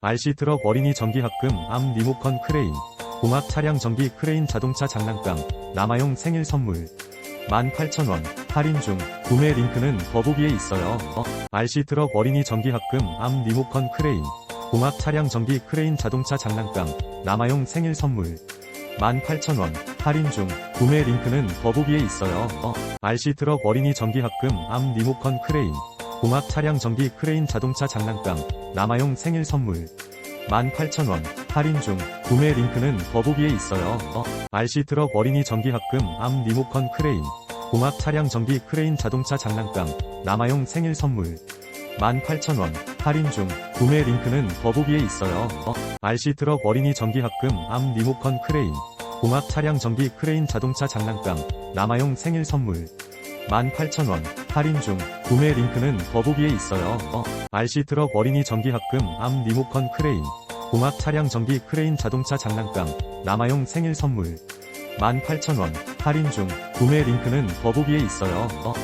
RC 트럭 어린이 전기합금 암 리모컨 크레인 공학 차량 전기 크레인 자동차 장난감 남아용 생일 선물 18,000원 할인 중 구매 링크는 더보기에 있어요. 어? RC 트럭 어린이 전기합금 암 리모컨 크레인 공학 차량 전기 크레인 자동차 장난감 남아용 생일 선물 18,000원 할인 중 구매 링크는 더보기에 있어요. 어? RC 트럭 어린이 전기합금 암 리모컨 크레인 공학 차량 전기 크레인 자동차 장난감 남아용 생일 선물 18,000원 할인 중 구매 링크는 더보기에 있어요. 어? RC 트럭 어린이 전기합금 암 리모컨 크레인 공학 차량 전기 크레인 자동차 장난감 남아용 생일 선물 18,000원 할인 중 구매 링크는 더보기에 있어요. 어? RC 트럭 어린이 전기합금 암 리모컨 크레인 공학 차량 전기 크레인 자동차 장난감 남아용 생일 선물 18,000원 할인 중 구매 링크는 더보기에 있어요. 어? RC 트럭 어린이 전기합금 암 리모컨 크레인 공학 차량 전기 크레인 자동차 장난감 남아용 생일 선물 18,000원 할인 중 구매 링크는 더보기에 있어요. 어?